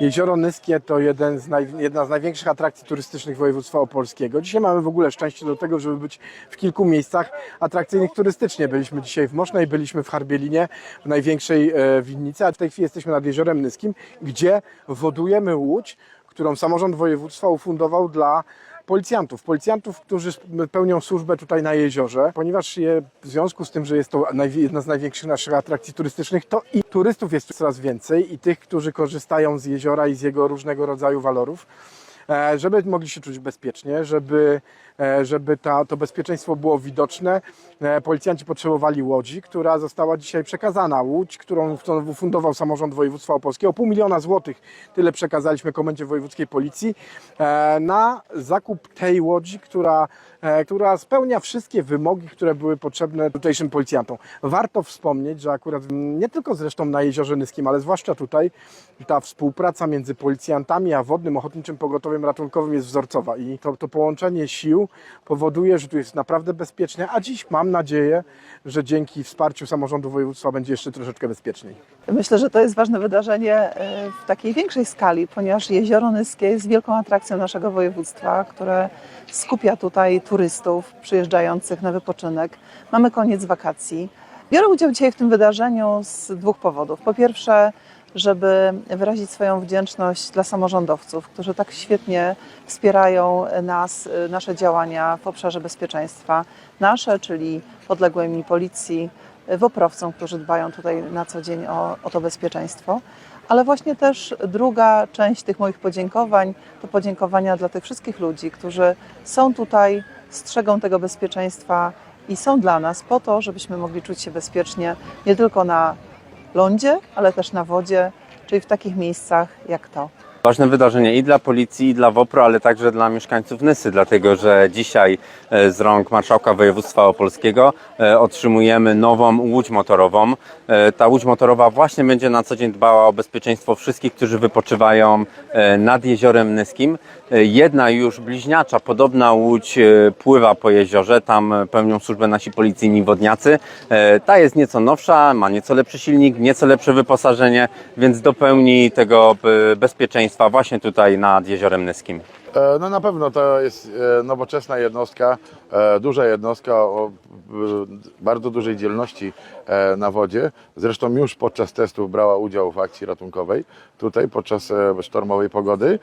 Jezioro Nyskie to jeden z naj, jedna z największych atrakcji turystycznych województwa opolskiego. Dzisiaj mamy w ogóle szczęście do tego, żeby być w kilku miejscach atrakcyjnych turystycznie. Byliśmy dzisiaj w Mosznej, byliśmy w Harbielinie, w największej e, winnicy, a w tej chwili jesteśmy nad Jeziorem Nyskim, gdzie wodujemy łódź, którą samorząd województwa ufundował dla policjantów. Policjantów, którzy pełnią służbę tutaj na jeziorze, ponieważ je, w związku z tym, że jest to jedna z największych naszych atrakcji turystycznych, to i turystów jest coraz więcej i tych, którzy korzystają z jeziora i z jego różnego rodzaju walorów. E, Żeby mogli się czuć bezpiecznie, żeby, e, żeby ta, to bezpieczeństwo było widoczne, e, policjanci potrzebowali łodzi, która została dzisiaj przekazana. Łódź, którą fundował samorząd województwa opolskiego, pół miliona złotych, tyle przekazaliśmy Komendzie Wojewódzkiej Policji, na zakup tej łodzi, która, która spełnia wszystkie wymogi, które były potrzebne tutejszym policjantom. Warto wspomnieć, że akurat nie tylko zresztą na Jeziorze Nyskim, ale zwłaszcza tutaj ta współpraca między policjantami a Wodnym Ochotniczym Pogotowiem Ratunkowym jest wzorcowa i to, to połączenie sił powoduje, że tu jest naprawdę bezpiecznie, a dziś mam nadzieję, że dzięki wsparciu samorządu województwa będzie jeszcze troszeczkę bezpieczniej. Myślę, że to jest ważne wydarzenie e, w takiej większej skali, ponieważ Jezioro Nyskie jest wielką atrakcją naszego województwa, które skupia tutaj turystów przyjeżdżających na wypoczynek. Mamy koniec wakacji. Biorę udział dzisiaj w tym wydarzeniu z dwóch powodów. Po pierwsze, żeby wyrazić swoją wdzięczność dla samorządowców, którzy tak świetnie wspierają nas, nasze działania w obszarze bezpieczeństwa. Nasze, czyli podległej mi policji, woprowcom, którzy dbają tutaj na co dzień o, o to bezpieczeństwo. Ale właśnie też druga część tych moich podziękowań to podziękowania dla tych wszystkich ludzi, którzy są tutaj, strzegą tego bezpieczeństwa i są dla nas po to, żebyśmy mogli czuć się bezpiecznie nie tylko na lądzie, ale też na wodzie, czyli w takich miejscach jak to. Ważne wydarzenie i dla policji, i dla WOPR-u, ale także dla mieszkańców Nysy, dlatego że dzisiaj e, z rąk Marszałka Województwa Opolskiego e, otrzymujemy nową łódź motorową. E, Ta łódź motorowa właśnie będzie na co dzień dbała o bezpieczeństwo wszystkich, którzy wypoczywają nad Jeziorem Nyskim. Jedna już bliźniacza, podobna łódź pływa po jeziorze, tam pełnią służbę nasi policyjni wodniacy. Ta jest nieco nowsza, ma nieco lepszy silnik, nieco lepsze wyposażenie, więc dopełni tego e, bezpieczeństwa właśnie tutaj nad Jeziorem Nyskim. E, No na pewno to jest e, nowoczesna jednostka, e, duża jednostka o bardzo dużej dzielności na wodzie. Zresztą już podczas testów brała udział w akcji ratunkowej, tutaj podczas sztormowej pogody.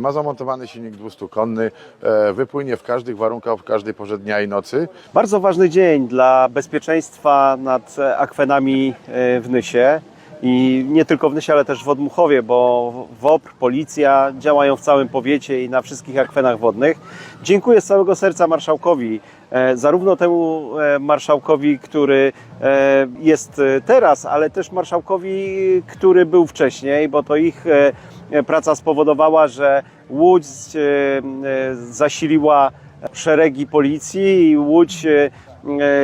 Ma zamontowany silnik 200-konny, e, wypłynie w każdych warunkach, w każdej porze dnia i nocy. Bardzo ważny dzień dla bezpieczeństwa nad akwenami w Nysie. I nie tylko w Nysie, ale też w Odmuchowie, bo WOPR, policja działają w całym powiecie i na wszystkich akwenach wodnych. Dziękuję z całego serca marszałkowi, e, zarówno temu e, marszałkowi, który e, jest teraz, ale też marszałkowi, który był wcześniej, bo to ich praca spowodowała, że Łódź zasiliła szeregi policji i Łódź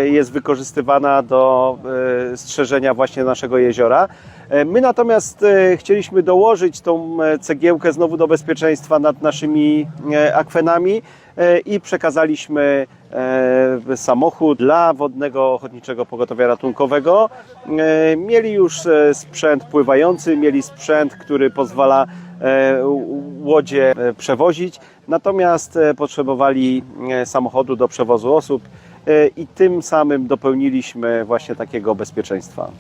jest wykorzystywana do e, strzeżenia właśnie naszego jeziora. E, My natomiast e, chcieliśmy dołożyć tą e, cegiełkę znowu do bezpieczeństwa nad naszymi e, akwenami e, i przekazaliśmy e, samochód dla Wodnego Ochotniczego Pogotowia Ratunkowego. E, Mieli już e, sprzęt pływający, mieli sprzęt, który pozwala e, łodzie e, przewozić, natomiast e, potrzebowali e, samochodu do przewozu osób e, i tym samym dopełniliśmy właśnie takiego bezpieczeństwa.